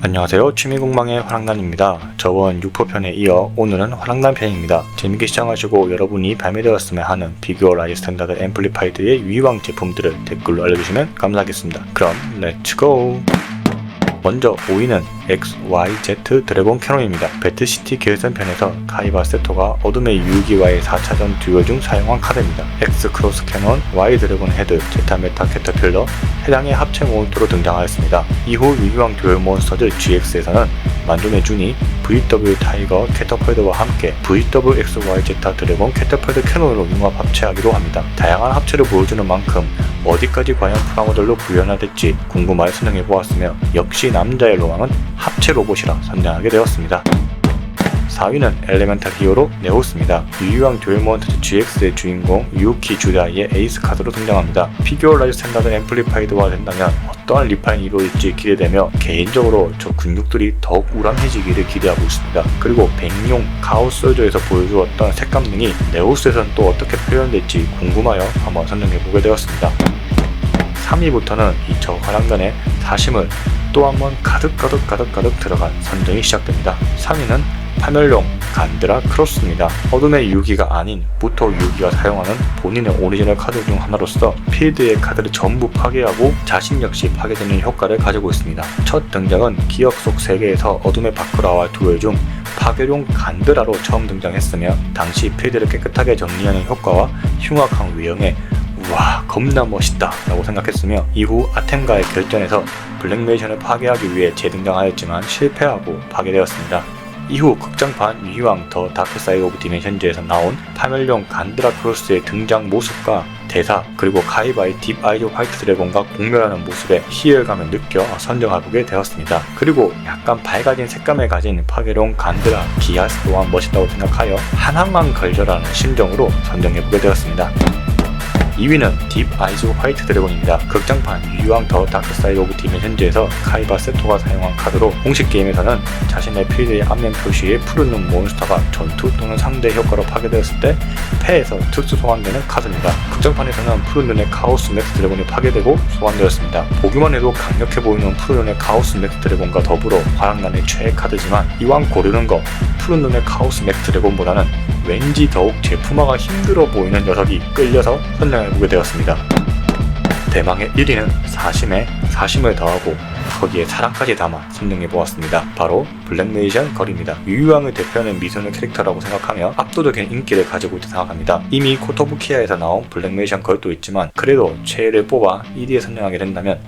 안녕하세요. 취미공방의 화랑단입니다. 저번 6포편에 이어 오늘은 화랑단 편입니다. 재밌게 시청하시고 여러분이 발매되었으면 하는 비교 라이 스탠다드 앰플리파이드의 위왕 제품들을 댓글로 알려주시면 감사하겠습니다. 그럼 렛츠고 먼저 5위는 XYZ 드래곤 캐논입니다. 배트시티 계열선편에서 카이바 세토가 어둠의 유기와의 4차전 듀얼 중 사용한 카드입니다. X 크로스 캐논, Y 드래곤 헤드, 제타 메타 캐터필러 해당의 합체 몬스터로 등장하였습니다. 이후 유기왕 듀얼 몬스터즈 GX에서는 만둠의 준이 VW 타이거 캐터펄드와 함께 VWXYZ 드래곤 캐터펄드 캐논으로 융합 합체하기로 합니다. 다양한 합체를 보여주는 만큼 어디까지 과연 프라모델로 구현화될지 궁금하게 선정해보았으며 역시 남자의 로망은 합체 로봇이라 선정하게 되었습니다. 4위는 엘레멘탈 히어로 네오스입니다. 유유왕 듀얼몬터즈 GX의 주인공 유키 주다이의 에이스 카드로 등장합니다. 피규어 라이즈 스탠다드 앰플리파이드화 된다면 어떠한 리파인이 이루어질지 기대되며 개인적으로 저 근육들이 더욱 우람해지기를 기대하고 있습니다. 그리고 백룡 가우스 솔저에서 보여주었던 색감 등이 네오스에서는 또 어떻게 표현될지 궁금하여 한번 선정해보게 되었습니다. 3위부터는 이저 화랑단의 사심을 또 한번 가득 가득 가득 가득 들어간 선정이 시작됩니다. 3위는 파멸용 간드라 크로스입니다. 어둠의 유기가 아닌 무토 유기가 사용하는 본인의 오리지널 카드 중 하나로서 필드의 카드를 전부 파괴하고 자신 역시 파괴되는 효과를 가지고 있습니다. 첫 등장은 기억 속 세계에서 어둠의 바크라와 듀얼 중 파괴용 간드라로 처음 등장했으며 당시 필드를 깨끗하게 정리하는 효과와 흉악한 외형에 우와 겁나 멋있다 라고 생각했으며 이후 아템과의 결전에서 블랙메이션을 파괴하기 위해 재등장하였지만 실패하고 파괴되었습니다. 이후 극장판 위왕 더 다크사이드 오브 디멘션즈에서 나온 파멸용 간드라 크로스의 등장 모습과 대사 그리고 카이바의 딥 아이즈 화이트 드래곤과 공멸하는 모습에 희열감을 느껴 선정해보게 되었습니다. 그리고 약간 밝아진 색감을 가진 파괴용 간드라 기아스 또한 멋있다고 생각하여 하나만 걸져라는 심정으로 선정해보게 되었습니다. 2위는 딥 아이즈 화이트 드래곤입니다. 극장판 유유왕 더 다크사이드 오브 디멘션즈에서 카이바 세토가 사용한 카드로 공식 게임에서는 자신의 필드의 앞면 표시에 눈 몬스터가 전투 또는 상대 효과로 파괴되었을 때 패에서 특수 소환되는 카드입니다. 극장판에서는 푸른 눈의 카오스 맥스 드래곤이 파괴되고 소환되었습니다. 보기만 해도 강력해 보이는 푸른 눈의 카오스 맥스 드래곤과 더불어 화랑단의 최애 카드지만 이왕 고르는 거 푸른 눈의 카오스 맥스 드래곤보다는 왠지 더욱 제품화가 힘들어 보이는 녀석이 끌려서 선정해보게 되었습니다. 대망의 1위는 사심에 사심을 더하고 거기에 사랑까지 담아 선정해보았습니다. 바로 블랙메이션 걸입니다. 유유왕을 대표하는 미소녀 캐릭터라고 생각하며 압도적인 인기를 가지고 있다 생각합니다. 이미 코토부키아에서 나온 블랙메이션 걸도 있지만 그래도 최애를 뽑아 1위에 선정하게 된다면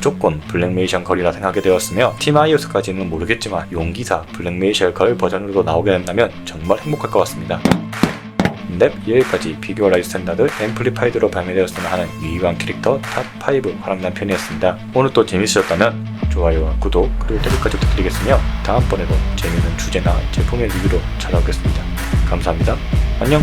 무조건 블랙메이션 걸이라 생각하게 되었으며 팀아이오스까지는 모르겠지만 용기사 블랙메이션 걸 버전으로 나오게 된다면 정말 행복할 것 같습니다. 넵 여기까지 비교 라이즈 스탠다드 앰플리파이드로 발매되었으면 하는 유의한 캐릭터 탑5 화랑단 편이었습니다. 오늘 또 재밌으셨다면 좋아요와 구독 그리고 댓글까지 부탁드리겠으며 다음번에도 재미있는 주제나 제품의 리뷰로 찾아오겠습니다. 감사합니다. 안녕